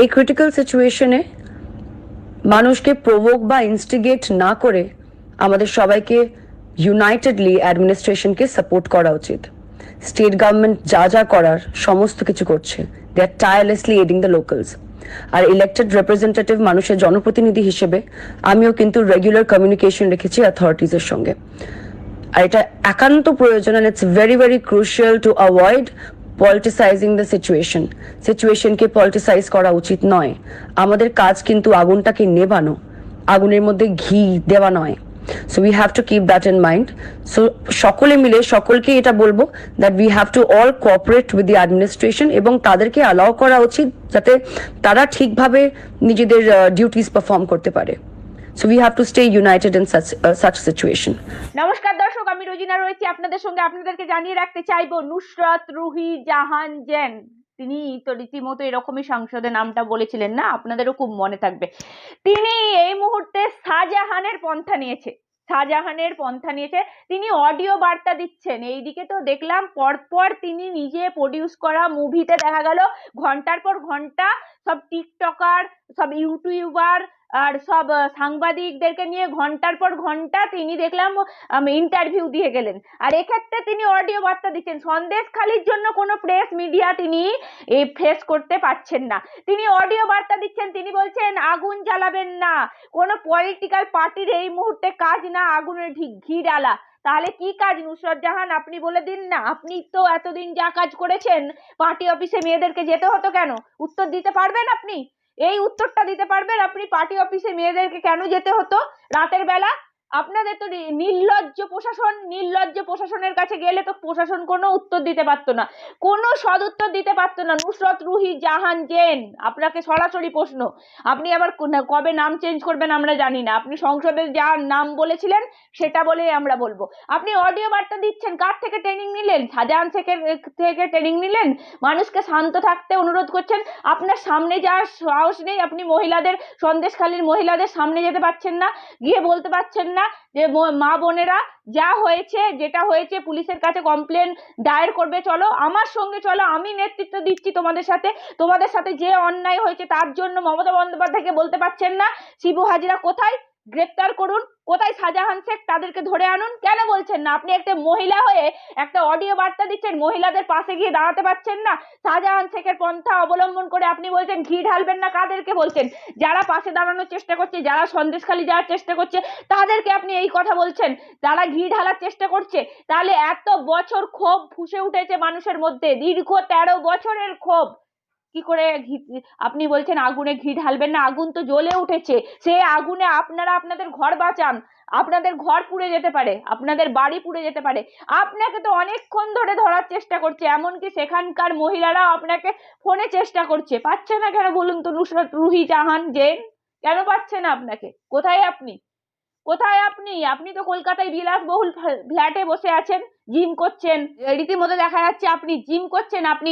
এই ক্রিটিক্যাল সিচুয়েশনে মানুষকে প্রভোগ বা ইনস্টিগেট না করে আমাদের সবাইকে ইউনাইটেডলি অ্যাডমিনিস্ট্রেশনকে সাপোর্ট করা উচিত। স্টেট গভর্নমেন্ট যা যা করার সমস্ত কিছু করছে। They are tirelessly aiding the locals R elected representative মানুষের জনপ্রতিনিধি হিসেবে আমিও কিন্তু রেগুলার কমিউনিকেশন রেখেছি অথরিটিজের সঙ্গে। আর এটা একান্ত প্রয়োজন and it's very very crucial to avoid politicising the situation সিচুয়েশনকে politicise করা উচিত নয়। আমাদের কাজ কিন্তু আগুনটাকে নেভানো। আগুনের মধ্যে ঘি দেওয়া নয়। So we have to keep that in mind so সকলে মিলে, সকলকে এটা বলব that we have to all cooperate with the administration এবং তাদেরকে অ্যালাউ করা উচিত যাতে তারা ঠিকভাবে নিজেদের ডিউটিস পারফর্ম করতে পারে। So we have to stay united in such such situation নমস্কার দর্শক, আমি রোজিনা রয়েছি আপনাদের সঙ্গে। আপনাদেরকে জানিয়ে রাখতে চাইব, নুসরাত রুহি জাহান জেন। তিনি তো রীতিমতো এরকমই সংসদে নামটা বলেছিলেন না? আপনাদেরও খুব মনে থাকবে। তিনি এই মুহূর্তে শাহজাহানের পন্থা নিয়েছে। শাহজাহানের পন্থা নিয়েছে। তিনি অডিও বার্তা দিচ্ছেন। এইদিকে তো দেখলাম, পরপর তিনি নিজে প্রডিউস করা মুভিতে দেখা গেল। ঘণ্টার পর ঘণ্টা সব টিকটকার, সব ইউটিউবার আর সব সাংবাদিকদেরকে নিয়ে ঘণ্টার পর ঘণ্টা তিনি দেখলাম ইন্টারভিউ দিয়ে গেলেন। আর এক্ষেত্রে তিনি অডিও বার্তা দিচ্ছেন। সন্দেশখালির জন্য কোনো প্রেস মিডিয়া তিনি ফেস করতে পারছেন না। তিনি অডিও বার্তা দিচ্ছেন। তিনি বলছেন, আগুন জ্বালাবেন না। কোনো পলিটিক্যাল পার্টির এই মুহূর্তে কাজ না। আগুনের ঘি ডালা তাহলে কি কাজ? নুসরত জাহান, আপনি বলে দিন না। আপনি তো এতদিন যা কাজ করেছেন পার্টি অফিসে মেয়েদেরকে যেতে হতো কেন? উত্তর দিতে পারবেন আপনি? এই উত্তরটা দিতে পারবেন। আপনি পার্টি অফিসে মেয়েদেরকে কেন যেতে হতো? রাতের বেলা আপনাদের তো নির্লজ্জ প্রশাসন, নির্লজ্জ প্রশাসনের কাছে গেলে তো প্রশাসন কোনো উত্তর দিতে পারতো না। কোনো সদুত্তর দিতে পারতো না। নুসরত রুহি জাহান জেন, আপনাকে সরাসরি প্রশ্ন। আপনি আবার কবে নাম চেঞ্জ করবেন আমরা জানি না। আপনি সংসদে যা নাম বলেছিলেন, সেটা বলেই আমরা বলব। আপনি অডিও বার্তা দিচ্ছেন, কার থেকে ট্রেনিং নিলেন? শাহজাহান শেখের, থেকে ট্রেনিং নিলেন? মানুষকে শান্ত থাকতে অনুরোধ করছেন। আপনার সামনে যাওয়ার সাহস নেই, আপনি মহিলাদের, সন্দেশখালীর মহিলাদের সামনে যেতে পারছেন না। গিয়ে বলতে পারছেন না যে মা বোনেরা যা হয়েছে, যেটা হয়েছে, পুলিশের কাছে কমপ্লেন দায়ের করবে, চলো আমার সঙ্গে চলো, আমি নেতৃত্ব দিচ্ছি তোমাদের সাথে। তোমাদের সাথে যে অন্যায় হয়েছে, তার জন্য মমতা বন্দ্যোপাধ্যায়কে বলতে পারছেন না। শিবু হাজিরা কোথায়? গ্রেপ্তার করুন, কোথায় শাহজাহান শেখ তাদেরকে ধরে আনুন? কেন বলছেন না? আপনি একটা মহিলা হয়ে একটা অডিও বার্তা দিচ্ছেন, মহিলাদের পাশে গিয়ে দাঁড়াতে পারছেন না? শাহজাহান শেখের পন্থা অবলম্বন করে আপনি বলছেন, ঘি ঢালবেন না, কাদেরকে বলছেন? যারা পাশে দাঁড়ানোর চেষ্টা করছে, যারা সন্দেশখালি যাওয়ার চেষ্টা করছে, তাদেরকে আপনি এই কথা বলছেন? যারা ঘি ঢালার চেষ্টা করছে? তাহলে এত বছর ক্ষোভ ফুসে উঠেছে মানুষের মধ্যে, দীর্ঘ তেরো বছরের ক্ষোভ। কি করে ঘি, আপনি বলছেন আগুনে ঘি ঢালবেন না, আগুন তো জ্বলে উঠেছে। সে আগুনে আপনারা আপনাদের ঘর বাঁচান। আপনাদের ঘর পুড়ে যেতে পারে, আপনাদের বাড়ি পুড়ে যেতে পারে। আপনাকে তো অনেকক্ষণ ধরে ধরার চেষ্টা করছে, এমনকি সেখানকার মহিলারা আপনাকে ফোনে চেষ্টা করছে। পাচ্ছে না কেন বলুন তো নুসরত, রুহি জাহান, জেন? কেন পাচ্ছে না আপনাকে? কোথায় আপনি? কোথায় আপনি? আপনি তো কলকাতায় বিলাসবহুল ফ্ল্যা- ফ্ল্যাটে বসে আছেন জিম করছেন। রীতিমতো দেখা যাচ্ছে আপনি জিম করছেন, আপনি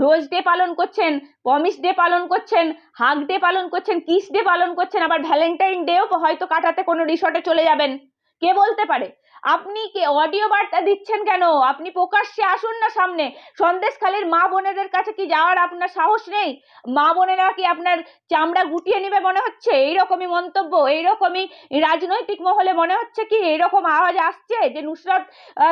রোজ ডে পালন করছেন পমিস ডে পালন করছেন হাগ ডে পালন করছেন কিস ডে পালন করছেন, আবার ভ্যালেন্টাইন ডেও হয়তো কাটাতে কোনো রিসর্টে চলে যাবেন। কে বলতে পারে? আপনি কে অডিও বার্তা দিচ্ছেন কেন? আপনি প্রকাশ্যে আসুন না সামনে। সন্দেশখালীর মা বোনেদের কাছে কি যাওয়ার আপনার সাহস নেই? মা বোনেরা কি আপনার চামড়া গুটিয়ে নেবে মনে হচ্ছে? এইরকমই মন্তব্য, এইরকমই রাজনৈতিক মহলে মনে হচ্ছে কি? এরকম আওয়াজ আসছে যে নুসরাত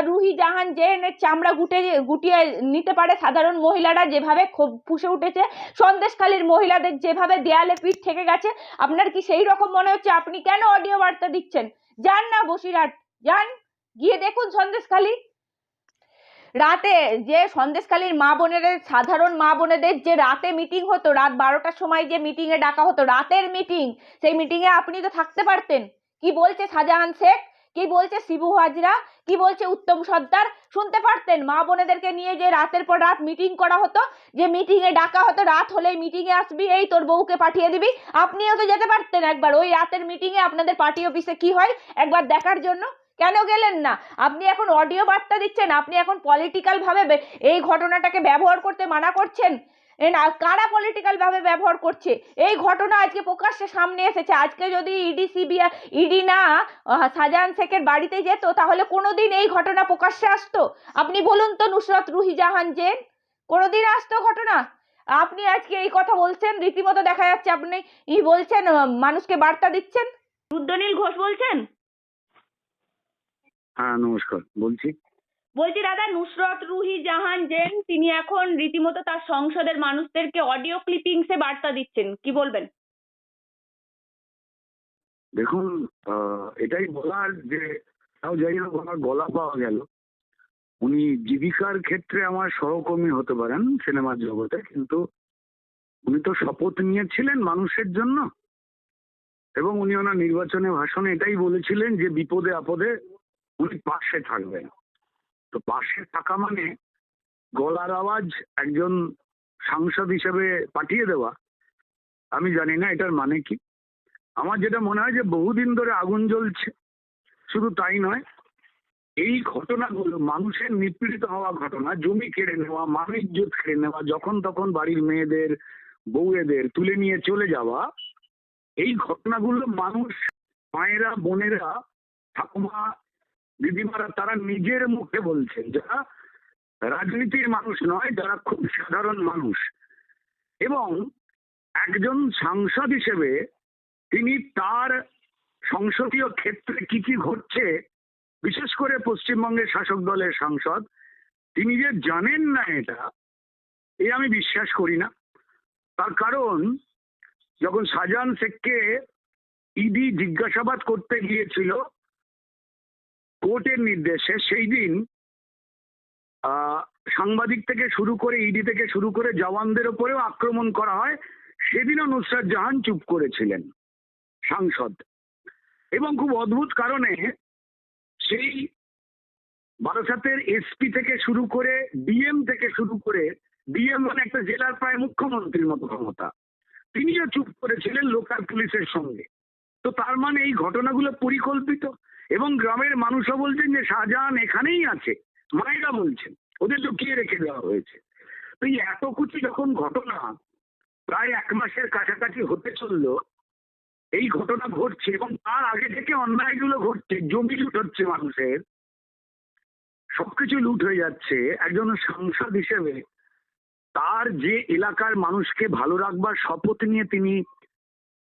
রুহি জাহান জেনের চামড়া গুটে, গুটিয়ে নিতে পারে সাধারণ মহিলারা যেভাবে ক্ষোভ ফুসে উঠেছে, সন্দেশখালীর মহিলাদের যেভাবে দেয়ালে পিঠ থেকে গেছে, আপনার কি সেই রকম মনে হচ্ছে? আপনি কেন অডিও বার্তা দিচ্ছেন? যান না বসিরহাট। যান গিয়ে দেখুন সন্দেশখালী। রাতে যে সন্দেশখালীর মা বোনেদের, সাধারণ মা বোনেদের যে রাতে মিটিং হতো, রাত বারোটার সময় যে মিটিংয়ে ডাকা হতো, রাতের মিটিং সেই মিটিংয়ে আপনি তো থাকতে পারতেন। কি বলছে শাহজাহান শেখ? কি বলছে শিবু হাজরা? কি বলছে উত্তম সর্দার? শুনতে পারতেন, মা বোনেদেরকে নিয়ে যে রাতের পর রাত মিটিং করা হতো, যে মিটিংয়ে ডাকা হতো, রাত হলেই মিটিংয়ে আসবি, এই তোর বউকে পাঠিয়ে দিবি, আপনিও তো যেতে পারতেন একবার। ওই রাতের মিটিংয়ে আপনাদের পার্টি অফিসে কি হয়? একবার দেখার জন্য। কেন গেলেন না? আপনি এখন অডিও বার্তা দিচ্ছেন, আপনি এখন পলিটিক্যাল ভাবে এই ঘটনাটাকে ব্যবহার করতে মানা করছেন? কারা পলিটিক্যাল ভাবে ব্যবহার করছে? এই ঘটনা আজকে প্রকাশ্যে সামনে এসেছে। আজকে যদি ইডি, সিবিআই, ইডি না শাহজাহান শেখের বাড়িতে যেত, তাহলে কোনোদিন এই ঘটনা প্রকাশ্যে আসতো? আপনি বলুন তো, নুসরত রুহি জাহান জেন, কোনোদিন আসতো ঘটনা? আপনি আজকে এই কথা বলছেন, রীতিমতো দেখা যাচ্ছে আপনি ই বলছেন মানুষকে বার্তা দিচ্ছেন? রুদ্রনীল ঘোষ বলছেন? হ্যাঁ নমস্কার বলছি। বলছি দাদা নুসরত রুহি জাহান জেন তিনি এখন রীতিমতো তার সংসদের মানুষদেরকে অডিও ক্লিপিংসে বার্তা দিচ্ছেন। কি বলবেন? দেখুন এটাই বলার যে তাও যাই হোক আমার গলা পাওয়া গেল। উনি জীবিকার ক্ষেত্রে আমার সহকর্মী হতে পারেন সিনেমার জগতে কিন্তু উনি তো শপথ নিয়েছিলেন মানুষের জন্য। এবং উনি ওনার নির্বাচনে ভাষণে এটাই বলেছিলেন যে বিপদে আপদে উনি পাশে থাকবেন তো পাশে থাকা মানে গলার আওয়াজ একজন সাংসদ হিসেবে পাঠিয়ে দেওয়া। আমি জানি না এটার মানে কি। আমার যেটা মনে হয় যে বহুদিন ধরে আগুন জ্বলছে, শুধু তাই নয়, এই ঘটনাগুলো মানুষের নিপীড়িত হওয়া ঘটনা, জমি কেড়ে নেওয়া মানিজ্য কেড়ে নেওয়া, যখন তখন বাড়ির মেয়েদের, বউয়েদের তুলে নিয়ে চলে যাওয়া, এই ঘটনাগুলো মানুষ মায়েরা, বোনেরা, ঠাকুমা দিদিমারা তারা নিজের মুখে বলছেন, যারা রাজনীতির মানুষ নয়, যারা খুব সাধারণ মানুষ। এবং একজন সাংসদ হিসেবে তিনি তার সংসদীয় ক্ষেত্রে কি কি ঘটছে, বিশেষ করে পশ্চিমবঙ্গের শাসক দলের সাংসদ, তিনি যে জানেন না এটা, এ আমি বিশ্বাস করি না। তার কারণ, যখন শাহজাহান শেখকে ইডি জিজ্ঞাসাবাদ করতে গিয়েছিল কোর্টের নির্দেশে সেই দিন সাংবাদিক থেকে শুরু করে ইডি থেকে শুরু করে জওয়ানদের ওপরেও আক্রমণ করা হয়, সেদিনও নুসরাত জাহান চুপ করেছিলেন সাংসদ। এবং খুব অদ্ভুত কারণে সেই বারাসাতের এসপি থেকে শুরু করে ডিএম থেকে শুরু করে, ডিএম মানে একটা জেলার প্রায় মুখ্যমন্ত্রীর মতো ক্ষমতা, তিনিও চুপ করেছিলেন লোকাল পুলিশের সঙ্গে। তো তার মানে এই ঘটনাগুলো পরিকল্পিত? এবং গ্রামের মানুষও বলছেন যে শাহজাহান এখানেই আছে। মায়েরা বলছেন। ওদের লুকিয়ে রেখে দেওয়া হয়েছে। তো এই এত কিছু যখন ঘটনা, প্রায় এক মাসের কাছাকাছি হতে চলল, এই ঘটনা ঘটছে এবং তার আগে থেকে অন্যায়গুলো ঘটছে, জমি লুট হচ্ছে মানুষের। সবকিছু লুট হয়ে যাচ্ছে। একজন সাংসদ হিসেবে তার যে এলাকার মানুষকে ভালো রাখবার শপথ নিয়ে তিনি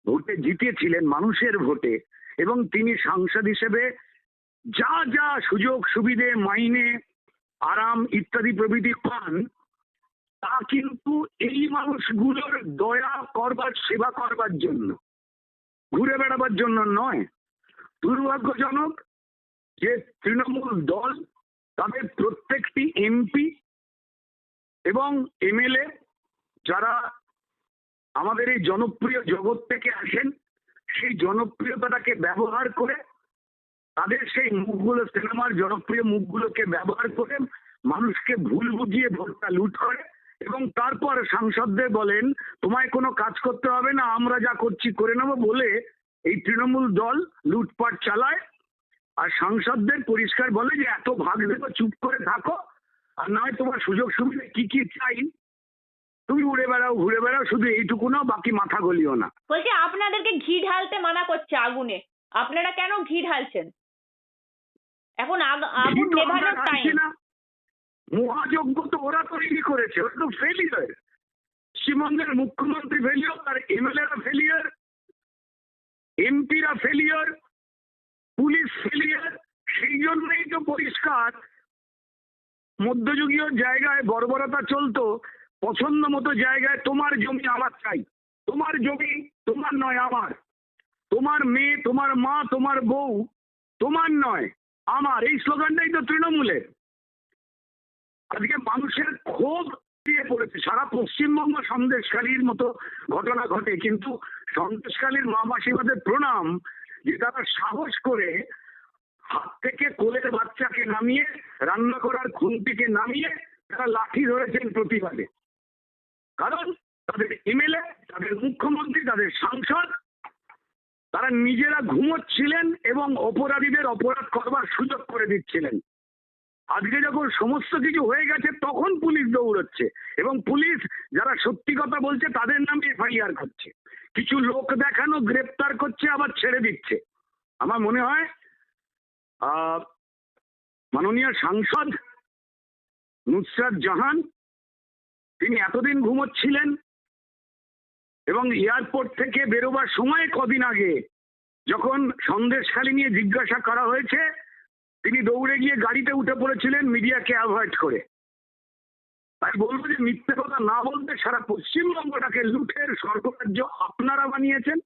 ভোটে জিতেছিলেন মানুষের ভোটে এবং তিনি সাংসদ হিসেবে যা যা সুযোগ সুবিধে, মাইনে, আরাম ইত্যাদি প্রভৃতি পান, তা কিন্তু এই মানুষগুলোর দয়া করবার, সেবা করবার জন্য, ঘুরে বেড়াবার জন্য নয়। দুর্ভাগ্যজনক যে তৃণমূল দল, তাদের প্রত্যেকটি এমপি এবং এমএলএ যারা আমাদের এই জনপ্রিয় জগৎ থেকে আসেন, সেই জনপ্রিয়তাটাকে ব্যবহার করে তাদের সেই মুখগুলো, সিনেমার জনপ্রিয় মুখগুলোকে ব্যবহার করে মানুষকে ভুল বুঝিয়ে ভোটটা লুট করে এবং তারপর সাংসদদের বলেন, তোমায় কোনো কাজ করতে হবে না, আমরা যা করছি করে নেব বলে এই তৃণমূল দল লুটপাট চালায়। আর সাংসদদের পরিষ্কার বলে যে, এত ভাগ দেবো চুপ করে থাকো। আর নয়, তোমার সুযোগ সুবিধা কি কি চাই? তুমি উড়ে বেড়াও ঘুরে বেড়াও শুধু এইটুকু নাও বাকি মাথা গলিও না। বলছি আপনাদেরকে ঘি ঢালতে মানা করছে আগুনে। আপনারা কেন ঘি ঢালছেন? এখন আগ- আগুন নেভানোর টাইম মহাযজ্ঞ তো ওরা তৈরি করেছে ওরা তো ফেলিয়ার পশ্চিমবঙ্গের মুখ্যমন্ত্রী ফেলিয়ার আর এমএলএরা ফেলিয়ার এমপিরা ফেলিয়ার পুলিশ ফেলিয়ার সেই জন্যই তো পরিষ্কার। মধ্যযুগীয় জায়গায় বর্বরতা চলতো পছন্দ মতো জায়গায় তোমার জমি আমার চাই। তোমার জমি তোমার নয়, আমার। তোমার মেয়ে, তোমার মা, তোমার বউ তোমার নয়, আমার। এই স্লোগানটাই তো তৃণমূলের। আজকে মানুষের ক্ষোভ দিয়ে পড়েছে। সারা পশ্চিমবঙ্গ সন্দেশকালীর মতো ঘটনা ঘটে, কিন্তু সন্দেশকালীর মা মাসিমাদের প্রণাম যে তারা সাহস করে হাত থেকে কোলের বাচ্চাকে নামিয়ে, রান্না করার খুন্তিকে নামিয়ে তারা লাঠি ধরেছেন প্রতিবাদে। কারণ তাদের এমএলএ তাদের মুখ্যমন্ত্রী তাদের সাংসদ তারা নিজেরা ঘুমোচ্ছিলেন এবং অপরাধীদের অপরাধ করবার সুযোগ করে দিচ্ছিলেন। আজকে যখন সমস্ত কিছু হয়ে গেছে তখন পুলিশ দৌড়চ্ছে এবং পুলিশ যারা সত্যি কথা বলছে তাদের নামে এফআইআর করছে। কিছু লোক দেখানো গ্রেপ্তার করছে আবার ছেড়ে দিচ্ছে। আমার মনে হয় আহ, মাননীয় সাংসদ নুসরাত জাহান তিনি এতদিন ঘুমোচ্ছিলেন এবং এয়ারপোর্ট থেকে বেরোবার সময় কদিন আগে যখন সন্দেশখালি নিয়ে জিজ্ঞাসা করা হয়েছে, তিনি দৌড়ে গিয়ে গাড়িতে উঠে পড়েছিলেন মিডিয়াকে অ্যাভয়েড করে। তাই বলব যে মিথ্যে কথা না বলতে সারা পশ্চিমবঙ্গটাকে লুঠের স্বর্গরাজ্য আপনারা বানিয়েছেন,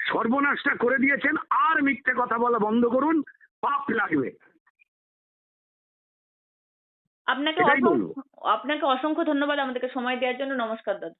সর্বনাশটা করে দিয়েছেন, আর মিথ্যে কথা বলা বন্ধ করুন, পাপ লাগবে। আপনাকে অসংখ্য আপনাকে অসংখ্য ধন্যবাদ আমাদেরকে সময় দেওয়ার জন্য। নমস্কার দাদা।